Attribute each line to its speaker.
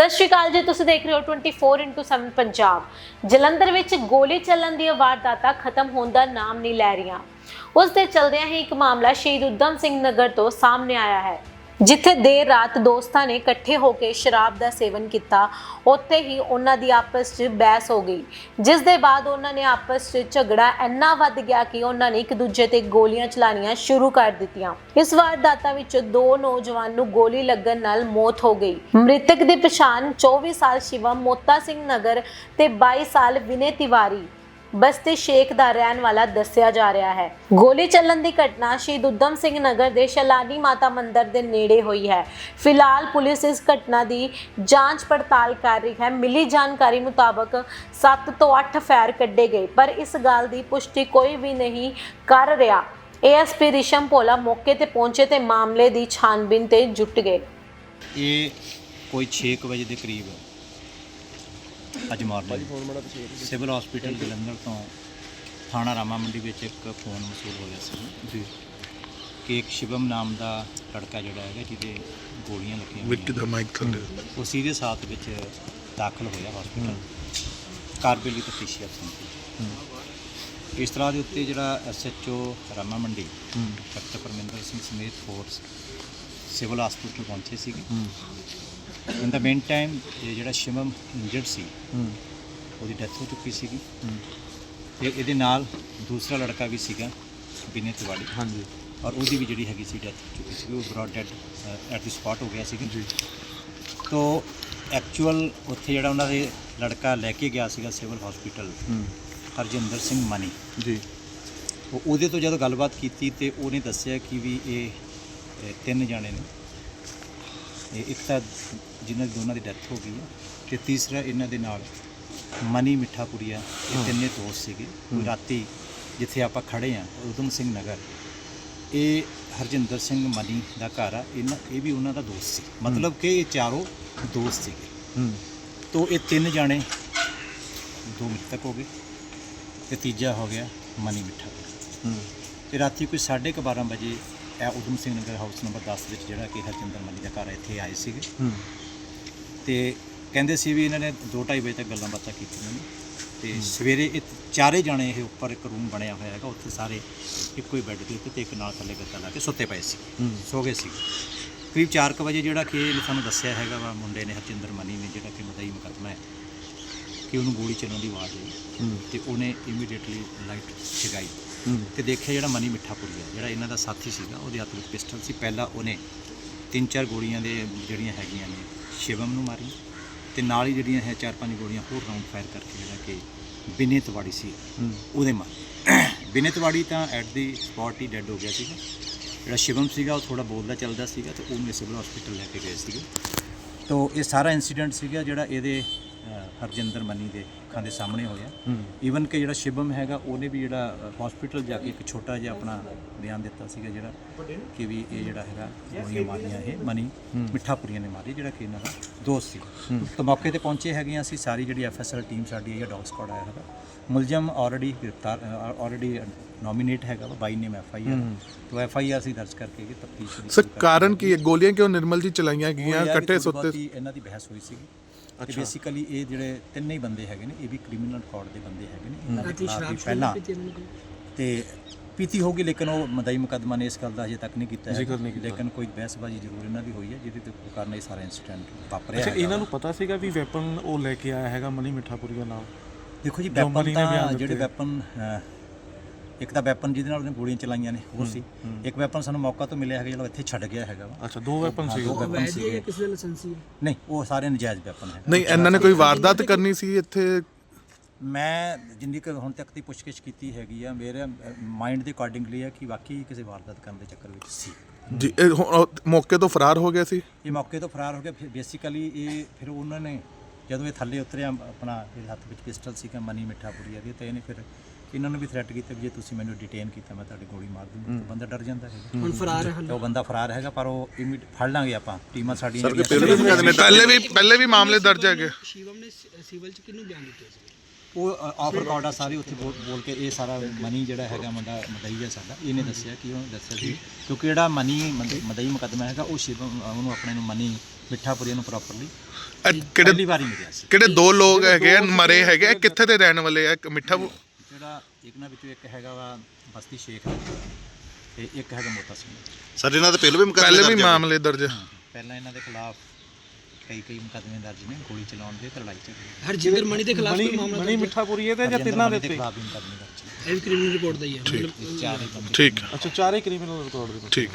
Speaker 1: ਸਤਿ ਸ਼੍ਰੀ ਅਕਾਲ ਜੀ, ਤੁਸੀਂ ਦੇਖ ਰਹੇ ਹੋ 24/7 ਪੰਜਾਬ। ਜਲੰਧਰ ਵਿੱਚ ਗੋਲੀ ਚੱਲਣ ਦੀਆਂ ਵਾਰਦਾਤਾਂ ਖਤਮ ਹੋਣ ਦਾ ਨਾਮ ਨਹੀਂ ਲੈ ਰਹੀਆਂ। ਉਸ ਦੇ ਚਲਦਿਆਂ ਹੀ ਇੱਕ ਮਾਮਲਾ ਸ਼ਹੀਦ ਉਦਮ ਸਿੰਘ ਨਗਰ ਤੋਂ ਸਾਹਮਣੇ ਆਇਆ ਹੈ। ਜਿੱਥੇ ਦੇਰ ਰਾਤ ਦੋਸਤਾਂ ਨੇ ਇਕੱਠੇ ਹੋ ਕੇ ਸ਼ਰਾਬ ਦਾ ਸੇਵਨ ਕੀਤਾ ਉੱਥੇ ਹੀ ਉਹਨਾਂ ਦੀ ਆਪਸ 'ਚ ਬਹਿਸ ਹੋ ਗਈ। ਜਿਸ ਦੇ ਬਾਅਦ ਉਹਨਾਂ ਨੇ ਆਪਸ 'ਚ ਝਗੜਾ ਇੰਨਾ ਵੱਧ ਗਿਆ ਕਿ ਉਹਨਾਂ ਨੇ ਇੱਕ ਦੂਜੇ ਤੇ ਗੋਲੀਆਂ ਚਲਾਣੀਆਂ ਸ਼ੁਰੂ ਕਰ ਦਿੱਤੀਆਂ। ਇਸ ਵਾਰਦਾਤਾਂ ਵਿੱਚ ਦੋ ਨੌਜਵਾਨ ਨੂੰ ਗੋਲੀ ਲੱਗਣ ਨਾਲ ਮੌਤ ਹੋ ਗਈ। ਮ੍ਰਿਤਕ ਦੀ ਪਛਾਣ 24 ਸਾਲ ਸ਼ਿਵਮ ਮੋਤਾ ਸਿੰਘ ਨਗਰ ਤੇ 22 ਸਾਲ ਵਿਨੇ ਤਿਵਾਰੀ ਬਸਤੀ ਸ਼ੇਖ ਦਾ ਰਹਿਣ ਵਾਲਾ ਦੱਸਿਆ ਜਾ ਰਿਹਾ ਹੈ। ਗੋਲੀ ਚੱਲਣ ਦੀ ਘਟਨਾ ਸ਼ਹੀਦ ਉਦਮ ਸਿੰਘ ਨਗਰ ਦੇ ਸ਼ਲਾਨੀ ਮਾਤਾ ਮੰਦਿਰ ਦੇ ਨੇੜੇ ਹੋਈ ਹੈ। ਫਿਲਹਾਲ ਪੁਲਿਸ ਇਸ ਘਟਨਾ ਦੀ ਜਾਂਚ ਪੜਤਾਲ ਕਰ ਰਹੀ ਹੈ। ਮਿਲੀ ਜਾਣਕਾਰੀ ਮੁਤਾਬਕ 7 ਤੋਂ 8 ਫੈਰ ਕੱਢੇ ਗਏ, ਪਰ ਇਸ ਗੱਲ ਦੀ ਪੁਸ਼ਟੀ ਕੋਈ ਵੀ ਨਹੀਂ ਕਰ ਰਿਹਾ। ਏਐਸਪੀ ਰਿਸ਼ਮ ਭੋਲਾ ਮੌਕੇ ਤੇ ਪਹੁੰਚੇ ਤੇ ਮਾਮਲੇ ਦੀ ਛਾਨਬੀਨ ਤੇ ਜੁਟ ਗਏ।
Speaker 2: ਇਹ ਕੋਈ 6 ਵਜੇ ਦੇ ਕਰੀਬ ਅੱਜ ਮਾਰਨਿੰਗ ਸਿਵਲ ਹਸਪੀਟਲ ਜਲੰਧਰ ਤੋਂ ਥਾਣਾ ਰਾਮਾ ਮੰਡੀ ਵਿੱਚ ਇੱਕ ਫੋਨ ਮਸੂਲ ਹੋਇਆ ਸੀ।
Speaker 3: ਜੀ।
Speaker 2: ਕਿ ਇੱਕ ਸ਼ਿਵਮ ਨਾਮ ਦਾ ਲੜਕਾ ਜਿਹੜਾ ਹੈਗਾ ਜਿਹਦੇ ਗੋਲੀਆਂ ਲੱਗੀਆਂ
Speaker 3: ਵਿੱਕੀ ਦਾ ਮਾਈਕ ਥੱਲੇ।
Speaker 2: ਉਹ ਸੀਰੀਅਸ ਹਾਲਤ ਵਿੱਚ ਦਾਖਲ ਹੋਇਆ ਹਸਪੀਟਲ ਕਾਰਬੇਲੀ ਤਫਤੀਸ਼ੀ ਅਫਸਰ ਇਸ ਤਰ੍ਹਾਂ ਦੇ ਉੱਤੇ ਜਿਹੜਾ ਐਸਐਚਓ ਰਾਮਾ ਮੰਡੀ ਡਾਕਟਰ ਪਰਮਿੰਦਰ ਸਿੰਘ ਸਮੇਤ ਫੋਰਸ ਸਿਵਲ ਹਸਪੀਟਲ ਪਹੁੰਚੇ ਸੀਗੇ। ਇਨ ਦਾ ਮੇਨ ਟਾਈਮ ਇਹ ਜਿਹੜਾ ਸ਼ਿਵਮ ਇੰਜਰਡ ਸੀ ਉਹਦੀ ਡੈਥ ਹੋ ਚੁੱਕੀ ਸੀਗੀ। ਤੇ ਇਹਦੇ ਨਾਲ ਦੂਸਰਾ ਲੜਕਾ ਵੀ ਸੀਗਾ ਬਿਨੇ ਤਿਵਾੜੀ।
Speaker 3: ਹਾਂਜੀ।
Speaker 2: ਔਰ ਉਹਦੀ ਵੀ ਜਿਹੜੀ ਹੈਗੀ ਸੀ ਡੈਥ ਹੋ ਚੁੱਕੀ ਸੀ ਉਹ brought dead at the spot ਹੋ ਗਿਆ ਸੀਗਾ।
Speaker 3: ਜੀ।
Speaker 2: ਤੋ ਐਕਚੁਅਲ ਉੱਥੇ ਜਿਹੜਾ ਉਹਨਾਂ ਦੇ ਲੜਕਾ ਲੈ ਕੇ ਗਿਆ ਸੀਗਾ ਸਿਵਲ ਹਸਪੀਟਲ
Speaker 3: ਹੂੰ।
Speaker 2: ਹਰਜਿੰਦਰ ਸਿੰਘ ਮਨੀ।
Speaker 3: ਜੀ।
Speaker 2: ਉਹ ਉਹਦੇ ਤੋਂ ਜਦੋਂ ਗੱਲਬਾਤ ਕੀਤੀ ਤੇ ਉਹਨੇ ਦੱਸਿਆ ਕਿ ਵੀ ਇਹ ਤਿੰਨ ਜਾਣੇ ਨੇ। ਇਹ ਇੱਕ ਤਾਂ ਜਿਨ੍ਹਾਂ ਦੀ ਦੋਨਾਂ ਦੀ ਡੈਥ ਹੋ ਗਈ ਹੈ ਤੇ ਤੀਸਰਾ ਇਹਨਾਂ ਦੇ ਨਾਲ ਮਨੀ ਮਿੱਠਾਪੁਰੀਆ ਇਹ ਤਿੰਨੇ ਦੋਸਤ ਸੀਗੇ। ਕੋਈ ਰਾਤੀ ਜਿੱਥੇ ਆਪਾਂ ਖੜੇ ਆ ਉਦਮ ਸਿੰਘ ਨਗਰ। ਇਹ ਹਰਜਿੰਦਰ ਸਿੰਘ ਮਨੀ ਦਾ ਘਰ ਆ। ਇਹਨਾਂ ਇਹ ਵੀ ਉਹਨਾਂ ਦਾ ਦੋਸਤ ਸੀ। ਮਤਲਬ ਕਿ ਇਹ ਚਾਰੋਂ ਦੋਸਤ ਸੀਗੇ।
Speaker 3: ਹੂੰ।
Speaker 2: ਤੋ ਇਹ ਤਿੰਨ ਜਾਣੇ ਦੋ ਮ੍ਰਿਤਕ ਹੋ ਗਏ ਤੇ ਤੀਜਾ ਹੋ ਗਿਆ ਮਨੀ
Speaker 3: ਹੂੰ।
Speaker 2: ਤੇ ਰਾਤੀ ਕੋਈ 12:30 ਵਜੇ ਇਹ ਉਦਮ ਸਿੰਘ ਨਗਰ ਹਾਊਸ ਨੰਬਰ 10 ਵਿੱਚ ਜਿਹੜਾ ਕਿ ਹਰਜਿੰਦਰ ਮਨੀ ਦਾ ਘਰ ਹੈ, ਇੱਥੇ ਆਏ ਸੀਗੇ।
Speaker 3: ਹੂੰ।
Speaker 2: ਤੇ ਕਹਿੰਦੇ ਸੀ ਵੀ ਇਹਨਾਂ ਨੇ 2:30 ਵਜੇ ਤੱਕ ਗੱਲਾਂ ਬਾਤਾਂ ਕੀਤੀਆਂ ਨੇ। ਤੇ ਸਵੇਰੇ ਇਹ ਚਾਰੇ ਜਾਣੇ ਇਹ ਉੱਪਰ ਇੱਕ ਰੂਮ ਬਣਿਆ ਹੋਇਆ ਹੈਗਾ ਉੱਥੇ ਸਾਰੇ ਇੱਕੋ ਹੀ ਬੈੱਡ ਦੇ ਉੱਤੇ ਤੇ ਇੱਕ ਨਾਲ ਥੱਲੇ ਗੱਦਾ ਲਾ ਕੇ ਸੁੱਤੇ ਪਏ ਸੀ
Speaker 3: ਹੂੰ।
Speaker 2: ਸੋ ਗਏ ਸੀ ਕਰੀਬ 4:00 ਵਜੇ ਜਿਹੜਾ ਕਿ ਇਹਨੇ ਸਾਨੂੰ ਦੱਸਿਆ ਹੈਗਾ ਵਾ ਮੁੰਡੇ ਨੇ ਹਰਜਿੰਦਰ ਮਨੀ ਨੇ ਜਿਹੜਾ ਕਿ ਮਦਈ ਮੁਕੱਦਮਾ ਹੈ ਕਿ ਉਹਨੂੰ ਗੋਲੀ ਚੱਲਣ ਦੀ ਆਵਾਜ਼ ਆਈ
Speaker 3: ਹੂੰ।
Speaker 2: ਤੇ ਉਹਨੇ ਇਮੀਡੀਏਟਲੀ ਲਾਈਟ ਜਗਾਈ। ਤੇ ਦੇਖਿਆ ਜਿਹੜਾ ਮਨੀ ਮਿੱਠਾਪੁਰੀਆ ਜਿਹੜਾ ਇਹਨਾਂ ਦਾ ਸਾਥੀ ਸੀਗਾ, ਉਹਦੇ ਹੱਥ ਵਿੱਚ ਪਿਸਟਲ ਸੀ। ਪਹਿਲਾਂ ਉਹਨੇ ਤਿੰਨ ਚਾਰ ਗੋਲੀਆਂ ਦੇ ਜਿਹੜੀਆਂ ਹੈਗੀਆਂ ਨੇ, ਸ਼ਿਵਮ ਨੂੰ ਮਾਰੀ ਤੇ ਨਾਲ ਹੀ ਜਿਹੜੀਆਂ ਹੈ ਚਾਰ ਪੰਜ ਗੋਲੀਆਂ ਹੋਰ ਰਾਉਂਡ ਫਾਇਰ ਕਰਕੇ ਜਿਹੜਾ ਕਿ ਬਿਨੇ ਤਵਾੜੀ ਸੀ, ਉਹਦੇ ਮਾਰ ਬਿਨੇ ਤਵਾੜੀ ਤਾਂ ਐਟ ਦੀ ਸਪੌਟ ਹੀ ਡੈੱਡ ਹੋ ਗਿਆ ਸੀਗਾ। ਜਿਹੜਾ ਸ਼ਿਵਮ ਸੀਗਾ, ਉਹ ਥੋੜਾ ਬੋਲਦਾ ਚੱਲਦਾ ਸੀਗਾ ਤੇ ਉਹਨੂੰ ਸਿਵਲ ਹਸਪੀਟਲ ਲੈ ਕੇ ਗਏ ਸੀਗੇ। ਤੋ ਇਹ ਸਾਰਾ ਇਨਸੀਡੈਂਟ ਸੀਗਾ ਜਿਹੜਾ ਇਹਦੇ ਹਰਜਿੰਦਰ ਮਨੀ ਦੇ ਅੱਖਾਂ ਦੇ ਸਾਹਮਣੇ ਹੋਇਆ। ਈਵਨ ਕਿ ਜਿਹੜਾ ਸ਼ਿਵਮ ਹੈਗਾ ਉਹਨੇ ਵੀ ਜਿਹੜਾ ਹਸਪੀਟਲ ਜਾ ਕੇ ਇੱਕ ਛੋਟਾ ਜਿਹਾ ਆਪਣਾ ਬਿਆਨ ਦਿੱਤਾ ਸੀਗਾ ਜਿਹੜਾ ਕਿ ਵੀ ਇਹ ਜਿਹੜਾ ਹੈਗਾ ਗੋਲੀਆਂ ਮਾਰੀਆਂ ਇਹ ਮਨੀ ਮਿੱਠਾਪੁਰੀਆਂ ਨੇ ਮਾਰੀ ਜਿਹੜਾ ਕਿ ਇਹਨਾਂ ਦਾ ਦੋਸਤ ਸੀ। ਤਾਂ ਮੌਕੇ ਤੇ ਪਹੁੰਚੇ ਹੈਗੇ ਅਸੀਂ ਸਾਰੀ ਜਿਹੜੀ ਐਫਐਸਐਲ ਟੀਮ ਸਾਡੀ ਹੈ ਡੌਗ ਸਕਾਡ ਆਇਆ ਹੈਗਾ। ਮੁਲਜ਼ਮ ਆਲਰੇਡੀ ਗ੍ਰਿਫਤਾਰ ਆਲਰੇਡੀ ਨੋਮੀਨੇਟ ਹੈਗਾ ਵਾ ਬਾਈ ਨੇਮ ਐਫਆਈਆਰ ਤੋਂ ਐਫਆਈਆਰ ਅਸੀਂ ਦਰਜ ਕਰਕੇ ਇਹ ਤਫਤੀਸ਼
Speaker 3: ਸਰ ਕਾਰਨ ਕੀ ਹੈ? ਗੋਲੀਆਂ ਕਿਉਂ ਨਿਰਮਲ ਜੀ ਚਲਾਈਆਂ ਗਈਆਂ? ਇਕੱਠੇ
Speaker 2: ਇਕੱਠੇ
Speaker 3: ਸੁੱਤੇ
Speaker 2: ਇਹਨਾਂ ਦੀ ਬਹਿਸ ਹੋਈ ਸੀਗੀ। ਤੇ ਬੇਸਿਕਲੀ ਇਹ ਜਿਹੜੇ ਤਿੰਨੇ ਹੀ ਬੰਦੇ ਹੈਗੇ ਨੇ ਇਹ ਵੀ ਕ੍ਰਿਮੀਨਲ ਰਿਕਾਰਡ ਦੇ ਬੰਦੇ ਹੈਗੇ ਨੇ ਇਹਨਾਂ ਦੇ ਖਿਲਾਫ ਵੀ ਪਹਿਲਾਂ ਤੇ ਪੀਤੀ ਹੋਗੀ ਲੇਕਿਨ ਉਹ ਮਦਈ ਮੁਕੱਦਮਾ ਨੇ ਇਸ ਗੱਲ ਦਾ ਅਜੇ ਤੱਕ ਨਹੀਂ ਕੀਤਾ
Speaker 3: ਜ਼ਿਕਰ
Speaker 2: ਹੈ
Speaker 3: ਨਹੀਂ ਕੀਤਾ।
Speaker 2: ਲੇਕਿਨ ਕੋਈ ਬਹਿਸਬਾਜ਼ੀ ਜ਼ਰੂਰ ਇਹਨਾਂ ਦੀ ਹੋਈ ਹੈ ਜਿਹਦੇ ਤੇ ਕਾਰਨ ਇਹ ਸਾਰਾ ਇਨਸੀਡੈਂਟ ਵਾਪਰਿਆ
Speaker 4: ਅੱਛਾ ਇਹਨਾਂ ਨੂੰ ਪਤਾ ਸੀਗਾ ਵੀ ਵੈਪਨ ਉਹ ਲੈ ਕੇ ਆਇਆ ਹੈਗਾ ਮਨੀ ਮਿੱਠਾਪੁਰੀ ਦਾ ਨਾਮ?
Speaker 2: ਦੇਖੋ ਜੀ ਵੈਪਨ ਤਾਂ। ਜਿਹੜੇ ਵੈਪਨ ਇੱਕ ਤਾਂ ਵੈਪਨ ਜਿਹਦੇ ਨਾਲ ਉਹਨੇ ਗੋਲੀਆਂ ਚਲਾਈਆਂ ਨੇ ਹੋਰ ਸੀ। ਇੱਕ ਵੈਪਨ ਸਾਨੂੰ ਮੌਕਾ ਤੋਂ ਮਿਲਿਆ ਹੈਗਾ ਜਿਹੜਾ ਇੱਥੇ ਛੱਡ ਗਿਆ ਹੈਗਾ ਵਾ।
Speaker 4: ਅੱਛਾ ਦੋ ਵੈਪਨ ਸੀ
Speaker 2: ਦੋ weapon ਸੀਗੇ।
Speaker 5: ਕਿਸੇ ਦਾ ਲਾਇਸੈਂਸੀ ਹੈ
Speaker 2: ਨਹੀਂ ਉਹ ਸਾਰੇ ਨਜਾਇਜ਼ ਵੈਪਨ ਹੈ।
Speaker 3: ਨਹੀਂ ਇਹਨਾਂ ਨੇ ਕੋਈ ਵਾਰਦਾਤ ਕਰਨੀ ਸੀ ਇੱਥੇ?
Speaker 2: ਮੈਂ ਜਿੰਨੀ ਕੁ ਹੁਣ ਤੱਕ ਦੀ ਪੁੱਛਗਿੱਛ ਕੀਤੀ ਹੈਗੀ ਆ ਮੇਰੇ ਮਾਈਂਡ ਦੇ ਅਕੋਰਡਿੰਗਲੀ ਹੈ ਕਿ ਵਾਕਈ ਕਿਸੇ ਵਾਰਦਾਤ ਕਰਨ ਦੇ ਚੱਕਰ ਵਿੱਚ ਸੀ।
Speaker 3: ਜੀ ਇਹ ਹੁਣ ਉਹ ਮੌਕੇ ਤੋਂ ਫਰਾਰ ਹੋ ਗਿਆ ਸੀ?
Speaker 2: ਇਹ ਮੌਕੇ ਤੋਂ ਫਰਾਰ ਹੋ ਗਿਆ ਫਿਰ ਬੇਸਿਕਲੀ ਇਹ ਫਿਰ ਉਹਨਾਂ ਨੇ ਜਦੋਂ ਇਹ ਥੱਲੇ ਉਤਰਿਆ ਆਪਣਾ ਇਹਦੇ ਹੱਥ ਵਿੱਚ ਪਿਸਟਲ ਸੀਗਾ ਮਨੀ ਮਿੱਠਾਪੁਰੀਆ ਦੀ ਤੇ ਇਹਨੇ ਫਿਰ ਇਹਨਾਂ ਨੂੰ ਵੀ ਥ੍ਰੈਟ ਕੀਤਾ ਵੀ ਜੇ ਤੁਸੀਂ ਮੈਨੂੰ ਡਿਟੇਨ ਕੀਤਾ ਮੈਂ ਤੁਹਾਡੀ ਗੋਲੀ ਮਾਰ ਦੂੰਗਾ। ਤਾਂ ਬੰਦਾ ਡਰ ਜਾਂਦਾ ਹੈਗਾ।
Speaker 5: ਹੁਣ ਫਰਾਰ ਹੈ
Speaker 2: ਉਹ ਬੰਦਾ ਫਰਾਰ ਹੈਗਾ ਪਰ ਉਹ ਇਮੀਡ ਫੜ ਲਾਂਗੇ ਆਪਾਂ। ਟੀਮਾਂ ਸਾਡੀਆਂ
Speaker 3: ਪਹਿਲੇ ਵੀ ਪਹਿਲੇ ਵੀ ਮਾਮਲੇ ਦਰਜ ਹੈਗੇ।
Speaker 5: ਸ਼ਿਵਮ ਨੇ ਸਿਵਲ ਚ ਕਿਹਨੂੰ ਬਿਆਨ ਦਿੱਤੇ ਸੀ?
Speaker 2: ਉਹ ਆਫ ਰਿਕਾਰਡ ਆ ਸਾਰੇ ਉੱਥੇ ਬੋਲ ਬੋਲ ਕੇ ਇਹ ਸਾਰਾ ਮਨੀ ਜਿਹੜਾ ਹੈਗਾ ਮੁੰਡਾ ਮਦਈ ਹੈ ਸਾਡਾ। ਇਹਨੇ ਦੱਸਿਆ ਕਿ ਉਹ ਦੱਸਿਆ ਸੀ ਕਿਉਂਕਿ ਜਿਹੜਾ ਮਨੀ ਮਦ- ਮਦਈ ਮੁਕੱਦਮਾ ਹੈਗਾ ਉਹ ਸ਼ਿਵ ਉਹਨੂੰ ਆਪਣੇ ਨੂੰ ਮਨੀ ਮਿੱਠਾਪੁਰੀ ਨੂੰ ਪ੍ਰੋਪਰਲੀ
Speaker 3: ਕਿਹੜੇ
Speaker 2: ਪਹਿਲੀ ਵਾਰੀ ਮਿਲਿਆ ਸੀ।
Speaker 3: ਕਿਹੜੇ ਦੋ ਲੋਕ ਹੈਗੇ ਆ ਮਰੇ ਹੈਗੇ ਆ, ਕਿੱਥੇ ਦੇ ਰਹਿਣ ਵਾਲੇ ਆ? ਇੱਕ ਮਿੱਠਾ
Speaker 2: ਜਿਹੜਾ ਇੱਕ ਨਾ ਵਿੱਚੋਂ ਇੱਕ ਹੈਗਾ ਵਾ ਬਸਤੀ ਸ਼ੇਖ ਤੇ ਇੱਕ ਹੈਗਾ ਮੋਤਾ ਸਿੰਘ।
Speaker 6: ਸਰ ਇਹਨਾਂ ਦੇ ਪਹਿਲੇ ਵੀ ਮੁਕੱਦਮੇ
Speaker 3: ਪਹਿਲੇ ਵੀ
Speaker 6: ਦਰਜ ਆ?
Speaker 3: ਮਾਮਲੇ ਦਰਜ ਆ।
Speaker 2: ਪਹਿਲਾਂ ਇਹਨਾਂ ਦੇ ਖਿਲਾਫ ਕਈ ਕਈ ਮੁਕੱਦਮੇ ਦਰਜ ਨੇ ਗੋਲੀ ਚਲਾਉਣ ਦੇ ਤੇ ਲੜਾਈ ਝਗੜੇ
Speaker 5: ਹਰਜਿੰਦਰ ਮਣੀ ਦੇ ਖਿਲਾਫ ਕੋਈ ਮਾਮਲਾ
Speaker 4: ਮਣੀ ਮਿੱਠਾਪੁਰੀਏ ਤੇ ਜਾਂ ਤਿੰਨਾਂ ਦੇ ਉੱਤੇ
Speaker 2: ਖਿਲਾਫ ਵੀ ਮੁਕੱਦਮੇ ਦਰਜ ਨੇ।
Speaker 5: ਇਹ ਕ੍ਰਿਮੀਨਲ ਰਿਪੋਰਟ ਦਾ ਹੀ ਹੈ। ਮਤਲਬ
Speaker 2: ਚਾਰੇ ਬੰਦੇ
Speaker 3: ਠੀਕ
Speaker 4: ਅੱਛਾ ਚਾਰੇ ਕ੍ਰਿਮੀਨਲ ਰਿਕਾਰਡ ਦੇ ਵਿੱਚ।
Speaker 3: ਠੀਕ।